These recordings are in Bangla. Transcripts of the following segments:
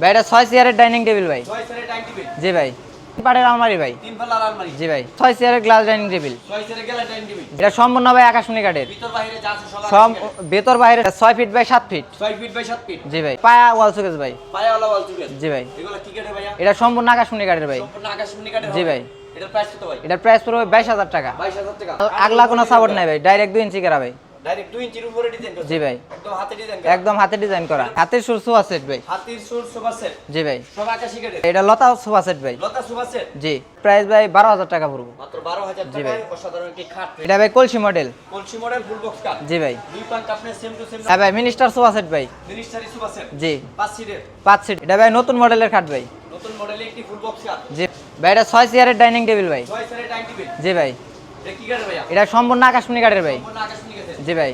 ভাই এটা ছয় চেয়ারের ডাইনিং টেবিল ভাই। জি ভাই। পাটের আলমারি ভাই। জি ভাই ছয় চেয়ারের গ্লাস ডাইনিং টেবিল। এটা সম্পূর্ণ ভাই আকাশমণি কাঠের। ভিতর বাইরে ছয় ফিট বাই সাত ফিট। Feet by feet. জি ভাই পায়া ওয়াল সুকেস ভাই। জি ভাই। এটা সম্পূর্ণ আকাশমণি কাঠের ভাই। জি ভাই। এটার প্রাইস পড়বে বাইশ হাজার টাকা। আগলা কোনো সাপোর্ট নাই ভাই ডাইরেক্ট দুই ইঞ্চি করা ভাই। ডাইরেক্ট দুই ইঞ্চির উপরে ডিজাইন করছে। জি ভাই। একদম হাতে ডিজাইন একদম হাতে ডিজাইন করা। হাতের সুর সোফা সেট ভাই। হাতির সুর সোফা সেট জি ভাই। সব আকাশি কাঠের এটা লতা সোফা সেট ভাই। লতা সোফা সেট জি। প্রাইস ভাই টাকা পড়ব। মাত্র। অসাধারণ খাট। এটা ভাই কলসি মডেল কলসি মডেল ফুল বক্স কাঠ জি ভাই। দুই পাঙ্ক আপনার সেম টু সেম হ্যাঁ ভাই মিনিস্টার সোফা সেট ভাই। মিনিস্টারি সোফা সেট জি। পাঁচ সিটের পাঁচ সিট এটা ভাই নতুন মডেলের খাট ভাই। নতুন মডেলে একটি ফুল বক্স কাঠ জি। ভাই এটা চেয়ারের ডাইনিং টেবিল ভাই। টেবিল জি ভাই। এটা কি কাঠের ভাইয়া এটা সম্পূর্ণ আকাশমণি কাঠের ভাই। সম্পূর্ণ আকাশমণি গেছে জি ভাই।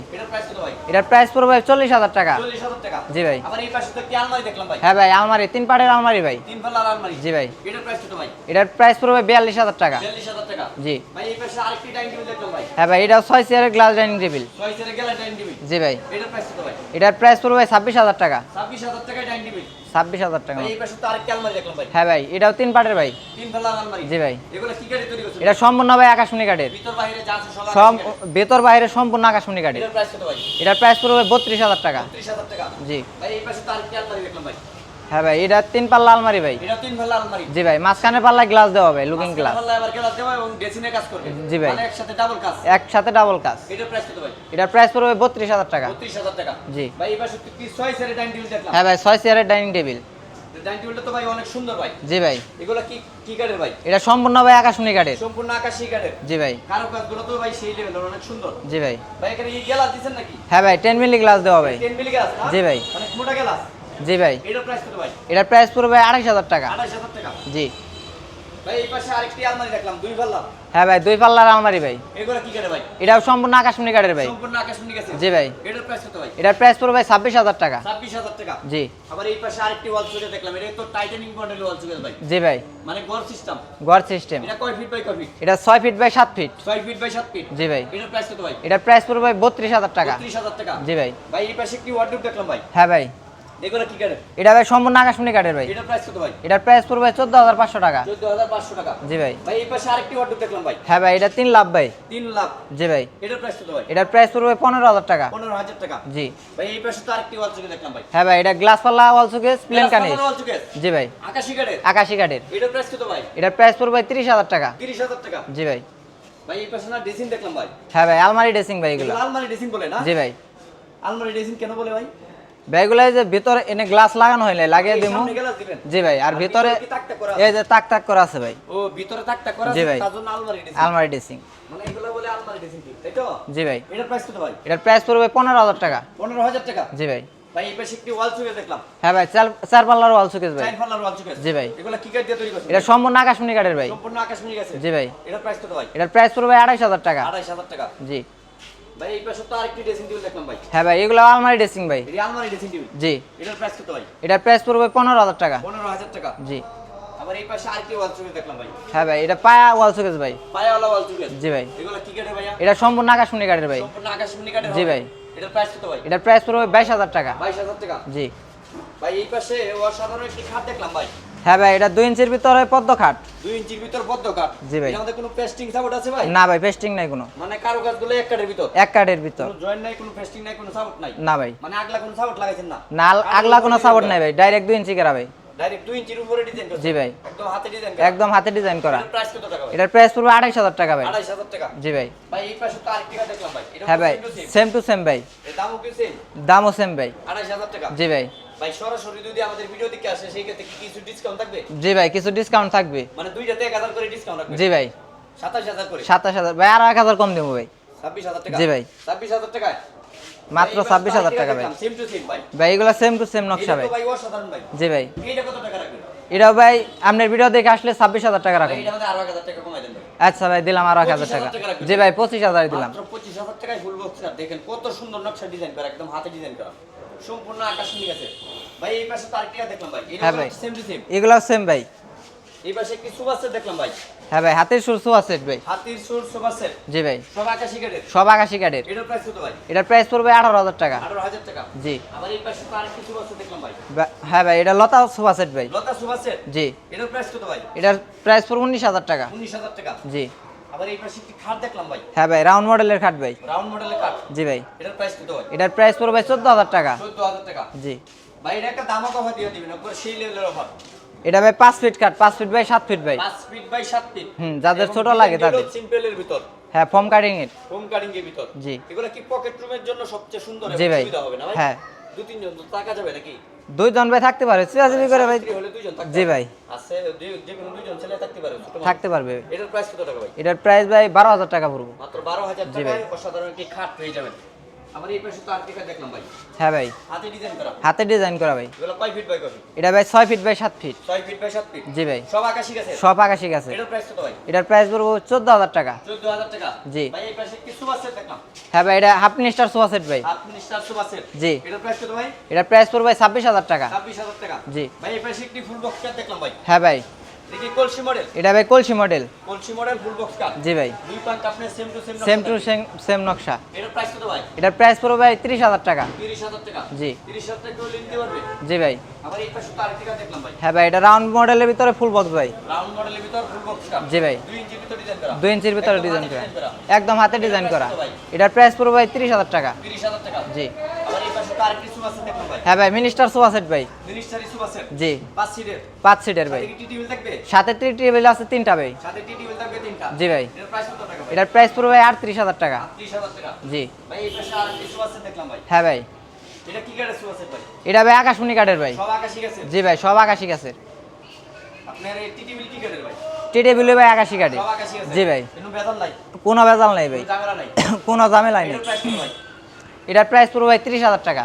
এটার প্রাইস কত ভাই? পড়বে চল্লিশ হাজার টাকা। টাকা। জি ভাই। হ্যাঁ ভাই আলমারি তিন পাটের আলমারি ভাই। জি ভাই। এটার প্রাইস পড়বে বিয়াল্লিশ হাজার টাকা। টাকা। জি। হ্যাঁ ভাই এটা ছয় চেয়ারের গ্লাস ডাইনিং টেবিল জি ভাই। এটার প্রাইস পড়বে ছাব্বিশ হাজার টাকা। ছাব্বিশ হাজার ডাইনিং টেবিল ছাব্বিশ হাজার টাকা। হ্যাঁ ভাই এটাও তিন পাটের ভাই। জি ভাই। এটা সম্পূর্ণ ভাই আকাশমণি কাঠের। বেতর বাইরে। ভেতর সম্পূর্ণ আকাশমণি কাঠের। এটার প্রাইস পড়বে বত্রিশ হাজার টাকা। জি। ভাই এই ভাই হ্যাঁ ভাই এটা তিন পাল্লা আলমারি ভাই। এটা তিন পাল্লা আলমারি। জি ভাই মাঝখানে পাল্লা গ্লাস দেওয়া হবে লুকিং গ্লাস পাল্লা আবার গ্লাস দেওয়া এবং ড্রেসিংয়ে কাজ করবে। জি ভাই। মানে একসাথে ডাবল কাজ। একসাথে ডাবল কাজ। এটার প্রাইস কত ভাই? এটার প্রাইস পড়বে বত্রিশ হাজার টাকা। বত্রিশ হাজার টাকা। জি। ভাই এই পাশে কি ছয় সেরে ডাইনিং টেবিল দেখলাম? হ্যাঁ ভাই ছয় চেয়ারের ডাইনিং টেবিল ডাইনিং টেবিলটা তো ভাই অনেক সুন্দর ভাই। জি ভাই। এগুলো কি কি কাঠের ভাই? এটা সম্পূর্ণ ভাই আকাশমণি কাঠের। সম্পূর্ণ আকাশি কাঠের। জি ভাই। কারও কাজগুলো তো ভাই সেই লেভেলের অনেক সুন্দর। জি ভাই। ভাই এখানে কি গ্লাস দিচ্ছেন নাকি? হ্যাঁ ভাই টেন মিলি গ্লাস দেওয়া ভাই টেন মিলি গ্লাস জি ভাই। অনেক মোটা গ্লাস জি ভাই। এটার প্রাইস কত ভাই? এটার প্রাইস পড়বে আড়াইশ হাজার টাকা। জি। ভাই এই পাশে আরেকটি আলমারি দেখলাম দুই পাল্লা। হ্যাঁ ভাই দুই পাল্লার আলমারি ভাই। কি ভাই? এটাও সম্পূর্ণ আকাশমণি কাঠের ভাই। সম্পূর্ণ আকাশমণি গেছে জি ভাই। এটার প্রাইস কত ভাই? এটার প্রাইস পড়বে ছাব্বিশ হাজার টাকা। ছাব্বিশ হাজার টাকা। জি। আবার এই পাশে আরেকটি ওয়াল সুকেস দেখলাম এটা তো টাইটানিং মডেলের ওয়াল সুকেস ভাই। জি ভাই। মানে গড় সিস্টেম গড় সিস্টেম এটা কয় ফিট বাই কয় ফিট এটা ছয় ফিট বাই সাত ফিট ছয় ফিট বাই সাত ফিট জি ভাই। এটার প্রাইস কত ভাই? এটার প্রাইস পড়বে বত্রিশ হাজার টাকা। ত্রিশ হাজার টাকা। জি ভাই। ভাই এই পাশে একটি ওয়ার্ডরোব দেখলাম ভাই। হ্যাঁ ভাই। এগুলো কি কাঠের? এটা ভাই সম্পূর্ণ আকাশমণি কাঠের ভাই। এটার প্রাইস কত ভাই? এটার প্রাইস পড়বে টাকা। জি ভাই। ভাই এই পাশে আরেকটি ওয়ার্ডরোব দেখলাম ভাই। হ্যাঁ ভাই এটা তিন লাভ ভাই। লাখ জি ভাই। এটার প্রাইস কত ভাই? এটার প্রাইস পড়বে টাকা। জি। ভাই এই পাশে তো আরেকটি ওয়াল দেখলাম ভাই। হ্যাঁ ভাই এটা গ্লাস পাল্লা ওয়াল প্লেন কানিস জি ভাই। আকাশি কাঠের। আকাশি কাঠের। এটার প্রাইস কত ভাই? এটার প্রাইস পড়বে তিরিশ হাজার টাকা। জি ভাই। ভাই এই পাশে না ড্রেসিং দেখলাম ভাই। হ্যাঁ ভাই আলমারি ড্রেসিং ভাই এগুলো। এগুলো আলমারি ড্রেসিং বলে না? জি ভাই। আলমারি ড্রেসিং কেন বলে ভাই? এই যে ভিতরে এনে গ্লাস লাগানো হইলে লাগিয়ে দিবেন? জি ভাই আর ভিতরে করা এই যে তাক তাক করা আছে ভাই। ও ভিতরে তাকটা করা জি আছে। তার জন্য আলমারি ড্রেসিং আলমারি ড্রেসিং মানে এগুলো বলে আলমারি ড্রেসিং তাই তো? জি ভাই। এটার প্রাইস কত ভাই? এটার প্রাইস পড়বে পনেরো হাজার টাকা। পনেরো হাজার টাকা? জি ভাই। ভাই এই পাশে একটি ওয়াল সুকেস দেখলাম। হ্যাঁ ভাই চার চার পাল্লার ওয়াল সুকেস ভাই। চাইন ফাল্লার ওয়াল সুকেস জি ভাই। এগুলো কি কাঠ দিয়ে তৈরি করছেন? এটা সম্পূর্ণ আকাশমণি কাঠের ভাই। সম্পূর্ণ আকাশমণি গেছে জি ভাই। এটার প্রাইস কত ভাই? এটার প্রাইস পড়বে আড়াইশ হাজার টাকা। আড়াইশ হাজার টাকা। জি। ভাই এই পাশে তো আরেকটি ড্রেসিং টেবিল দেখলাম ভাই। হ্যাঁ ভাই এগুলো আলমারি ড্রেসিং ভাই। এই আলমারি ড্রেসিং টেবিল জি। এটার প্রাইস কত ভাই? এটার প্রাইস পড়বে পনেরো হাজার টাকা। পনেরো হাজার টাকা। জি। আবার এই পাশে আরেকটি ওয়াল সুকেস দেখলাম ভাই। হ্যাঁ ভাই এটা পায়া ওয়াল সুকেস ভাই। পায়াওয়ালা ওয়াল সুকেস জি ভাই। এগুলো কি কাঠের ভাইয়া? এটা সম্পূর্ণ আকাশমণি কাঠের ভাই। সম্পূর্ণ আকাশমণি কাঠের জি ভাই। এটার প্রাইস কত ভাই? এটার প্রাইস পড়বে বাইশ হাজার টাকা। বাইশ হাজার টাকা? জি। ভাই এই পাশে অসাধারণ একটি খাট দেখলাম ভাই। হ্যাঁ ভাই এটা দুই ইঞ্চির ভিতরে পদ্ম খাট। দুই ইঞ্চির ভিতর পদ্ম কাঠ জি ভাই। এর মধ্যে কোনো পেস্টিং সাপোর্ট আছে ভাই? না ভাই পেস্টিং নাই কোনো। মানে কারও কাজগুলো এক কাঠের ভিতর? এক কাঠের ভিতর। কোনো জয়েন্ট নাই কোনো পেস্টিং নাই কোনো সাপোর্ট নাই? না ভাই। মানে আগলা কোনো সাপোর্ট লাগাইছেন না? না আগলা কোনো সাপোর্ট নাই ভাই ডাইরেক্ট দুই ইঞ্চি করা ভাই। ডাইরেক্ট দুই ইঞ্চির উপরে ডিজাইন করছে জি ভাই। একদম হাতে ডিজাইন করা। একদম হাতে ডিজাইন করা। প্রাইস কত টাকা ভাই? এটার প্রাইস পড়বে আড়াইশ হাজার টাকা ভাই। আড়াইশ হাজার টাকা। জি ভাই। ভাই এই পাশে তো আরেকটি কাঠ দেখলাম ভাই। এটা হ্যাঁ ভাই সেম টু সেম ভাই। এর দামও কি সেম দামও সেম ভাই। আড়াইশ হাজার টাকা। জি ভাই। ভাই সরাসরি যদি আমাদের ভিডিও দিকে আসে সেই ক্ষেত্রে কি কিছু ডিসকাউন্ট থাকবে? জি ভাই কিছু ডিসকাউন্ট থাকবে। মানে দুইটাতে এক হাজার করে ডিসকাউন্ট থাকবে জি ভাই। সাতাশ হাজার করে? সাতাশ হাজার। ভাই আরও এক হাজার কম দেবো ভাই। ছাব্বিশ হাজার টাকা? জি ভাই। ছাব্বিশ হাজার টাকায়? মাত্র ছাব্বিশ হাজার টাকা ভাই। সেম টু সেম ভাই। ভাই এগুলো সেম টু সেম নকশা ভাই। ভাই অসাধারণ ভাই। জি ভাই। এইটা কত টাকা রাখবেন? এটাও ভাই আপনার ভিডিও দেখে আসলে ছাব্বিশ হাজার টাকা ভাই রাখুন এটা আমাদের আরও এক হাজার টাকা কমাই দেন আচ্ছা ভাই দিলাম আরও এক হাজার টাকা। টাকা জি ভাই পঁচিশ হাজার দিলাম। মাত্র পঁচিশ হাজার টাকায় ফুল বক্স দেখেন কত সুন্দর নকশা ডিজাইন করা একদম হাতে ডিজাইন করা। সম্পূর্ণ আকাশ নিয়ে গেছে। ভাই এই পাশে তো আরেকটা দেখলাম ভাই। হ্যাঁ ভাই। সেম টু সেম এগুলো সেম ভাই। এই পাশে সোফা সেট দেখলাম ভাই। হ্যাঁ ভাই হাতের সুর সোফা সেট ভাই। হাতির সুর সোফা সেট জি ভাই। সব আকাশি কাঠের সব আকাশি কাঠের এটার প্রাইস কত ভাই? এটার প্রাইস পড়বে আঠারো হাজার টাকা। আঠারো হাজার টাকা। জি। আবার এই পাশে তো আরেকটি সোফা সেট দেখলাম ভাই। হ্যাঁ ভাই এটা লতা সোফা সেট ভাই। লতা সোফা সেট জি। এটার প্রাইস কত ভাই? এটার প্রাইস পড়বে উনিশ হাজার টাকা। উনিশ হাজার টাকা। জি। আবার এই পাশে একটি খাট দেখলাম ভাই। হ্যাঁ ভাই রাউন্ড মডেলের খাট ভাই। রাউন্ড মডেলের খাট? জি ভাই। এটার প্রাইস কত ভাই এটার প্রাইস পড়বে ভাই চোদ্দ হাজার টাকা। চোদ্দ হাজার টাকা? জি। ভাই এটা একটা দামক অফার দিয়ে দিবেন একবার সেই লেভেলের অফার। এটা ভাই পাঁচ ফিট কাঠ পাঁচ ফিট বাই সাত ফিট ভাই। পাঁচ ফিট বাই সাত ফিট হুম, যাদের ছোট লাগে তাদের। সিম্পলের ভিতর। হ্যাঁ ফর্ম কাটিং এর হোম কাটিং এর ভিতর। জি। এগুলো কি পকেট রুমের জন্য সবচেয়ে সুন্দর এবং সুবিধা হবে না ভাই? হ্যাঁ। দু তিনজন তো থাকা যাবে নাকি? দুইজন ভাই থাকতে পারে চিরাচিরি করে ভাই। জি ভাই। আছে যে কোনো দুইজন ছেলে থাকতে পারে থাকতে পারবে। এটার প্রাইস কত টাকা ভাই? এটার প্রাইস ভাই বারো হাজার টাকা পড়বে। মাত্র বারো হাজার জি টাকায় অসাধারণ একটি খাট পেয়ে যাবেন। আমার এই পাশে তো আর্টিকা দেখলাম ভাই। হ্যাঁ ভাই। হাতে ডিজাইন করা। হাতে ডিজাইন করা ভাই। এগুলো কয় ফিট বাই কয় ফিট এটা ভাই ফিট বাই ফিট ছয় ফিট বাই সাত ফিট জি ভাই। সব আকাশি গেছে সব আকাশি আছে। এটার প্রাইস কত ভাই? এটার প্রাইস পড়ব চোদ্দ হাজার টাকা। হাজার জি। ভাই এই পাশে একটি সুপার সেট দেখলাম? হ্যাঁ ভাই এটা হাফ মিনিস্টার সোফা সেট ভাই। আপনি স্টার সুপার সেট জি। এটার প্রাইস কত ভাই? এটার প্রাইস পড়বে ছাব্বিশ হাজার টাকা। ছাব্বিশ হাজার টাকা। জি। ভাই এই পাশে একটি ফুল বক্স দেখলাম ভাই। হ্যাঁ ভাই। এটা ভাই কলসি মডেল। কলসি মডেল ফুল বক্স জি ভাই। দুই আপনার same to same same to same নকশা। এটার প্রাইস কত ভাই? এটার প্রাইস পড়বে ভাই তিরিশ হাজার টাকা। তিরিশ হাজার টাকা? জি। তিরিশ হাজার টাকা কেউ নিতে পারবে? জি ভাই। আবার এই পাশে তো আরেকটি দেখলাম ভাই। হ্যাঁ ভাই এটা রাউন্ড মডেলের ভিতরে ফুল বক্স ভাই। রাউন্ড মডেলের ভিতর ফুল বক্স জি ভাই। দুই ইঞ্চির ভিতর ডিজাইন করা। দুই ইঞ্চির ভিতরে একদম ডিজাইন হাতে করা। একদম হাতে ডিজাইন করা? এটার প্রাইস পড়বে ভাই তিরিশ হাজার টাকা। তিরিশ হাজার টাকা। জি। আবার এই পাশে তো দেখলাম। ভাই হ্যাঁ ভাই মিনিস্টার সোফা সেট ভাই। মিনিস্টারি সেট জি। পাঁচ সিটের পাঁচ সিটের ভাই। সাথে কি টেবিল থাকবে? সাথে টি টেবিল আছে তিনটা ভাই। সাথে টি টেবিল থাকবে তিনটা? জি ভাই। এটার প্রাইস কত টাকা ভাই? এটার প্রাইস পড়বে ভাই আটত্রিশ হাজার টাকা। ত্রিশ হাজার টাকা? জি। ভাই এই পাশে আরেকটি সুপার সেট দেখলাম ভাই। হ্যাঁ ভাই। এটা কি কাঠের সেট ভাই? এটা ভাই আকাশমণি কাঠের ভাই। সব আকাশি গেছে জি ভাই সব আকাশি গাছের আপনার এই টি টেবিল কি কাঠের ভাই? টি টেবিল ভাই আকাশি কাঠে সব আকাশি গেছে জি ভাই। কোনো নাই? কোনো ভেজাল নাই ভাই। কোনো ঝামেলা নাই? কোনো নেই। এটার প্রাইস কত ভাই তিরিশ হাজার টাকা।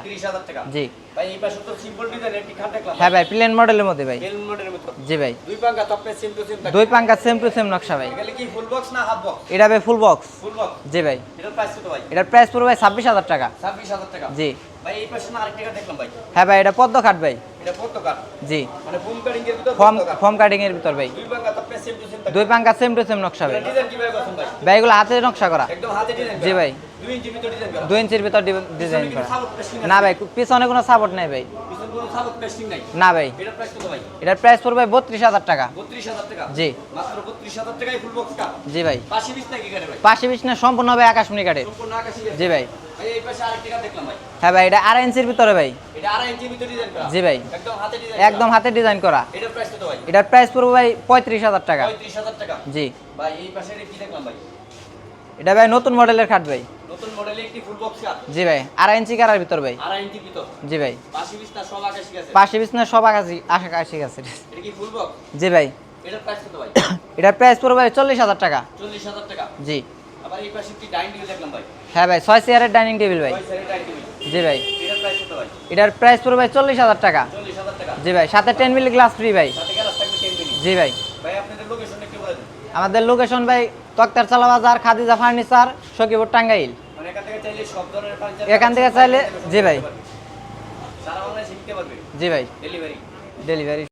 টাকা। জি। ভাই এই পাশে তো সিম্পল ডিজাইনের একটি খাট দেখলাম। হ্যাঁ ভাই প্লেন মডেলের মধ্যে ভাই। বেলুন মডেলের মতো জি ভাই। দুই পাঙ্কা তো সেম টু সেম দুই পাঙ্কা সেম টু সেম নকশা ভাই। এগুলো কি ফুল বক্স না হাফ বক্স এটা ভাই ফুল বক্স ফুল বক্স জি ভাই। এটার প্রাইস কত ভাই? এটার প্রাইস পড়বে ভাই ছাব্বিশ হাজার টাকা। ছাব্বিশ হাজার টাকা। জি। ভাই এই পাশে না আরেকটা দেখলাম ভাই। হ্যাঁ ভাই এটা পদ্ম খাট ভাই। এটা কাঠ জি। মানে ফোম কাটিং এর ভিতর ফর্ম পদ্ম কাঠ। ফর্ম কাটিং এর ভিতর ভাই। দুই পাঙ্কা তো সেম টু সেম দুই পাঙ্কা সেম টু সেম নকশা ভাই। ডিজাইন করছেন ভাই ভাই এগুলো হাতে নকশা করা। একদম হাতে ডিজাইন জি ভাই। দুই ইঞ্চির ভিতর ডিজাইন করা। না ভাই পিছনে কোনো সাপোর্ট নাই ভাই। না ভাই। এটার প্রাইস পড়বে বত্রিশ হাজার টাকা। জি। জি ভাই। পাশে বিশ বিছনা সম্পূর্ণ ভাই আকাশমণি কাঠের। জি ভাই। হ্যাঁ ভাই এটা আড়াই ইঞ্চির ভিতরে ভাই। জি ভাই। একদম হাতে ডিজাইন করা। এটার প্রাইস পড়বে ভাই পঁয়ত্রিশ হাজার টাকা। জি। এটা ভাই নতুন মডেলের খাট ভাই। নতুন মডেলের একটি ফুল বক্স কাঠ জি ভাই আড়াই ইঞ্চি কারার ভিতর ভাই। আড়াই ইঞ্চি ভিতর। জি ভাই। পাশে বিশ না সব আকাশি গেছে পাশে বিছনা সব আকাশি আকাশি এটা কি ফুল বক্স জি ভাই। এটার প্রাইস কত ভাই? এটার প্রাইস পড়বে ভাই চল্লিশ হাজার টাকা। চল্লিশ হাজার টাকা। জি। আবার এই পাশে একটি ডাইনিং টেবিল দেখলাম ভাই। হ্যাঁ ভাই ছয় চেয়ারের ডাইনিং টেবিল ভাই। ছয় সাইডের ডাইনিং টেবিল জি ভাই। এটার প্রাইস কত ভাই? এটার প্রাইস পড়বে ভাই চল্লিশ হাজার টাকা। চল্লিশ হাজার টাকা। জি ভাই সাথে টেন মিলি গ্লাস ফ্রি ভাই। সাথে গ্যালাস থাকবে টেন মিনিট জি ভাই। ভাই আপনাদের একটু বলে দিন। আমাদের লোকেশন ভাই তক্তার চালা বাজার খাদিজা ফার্নিচার সকিপুর টাঙ্গাইল। এখান থেকে চাইলে জি ভাই। জি ভাই। Delivery delivery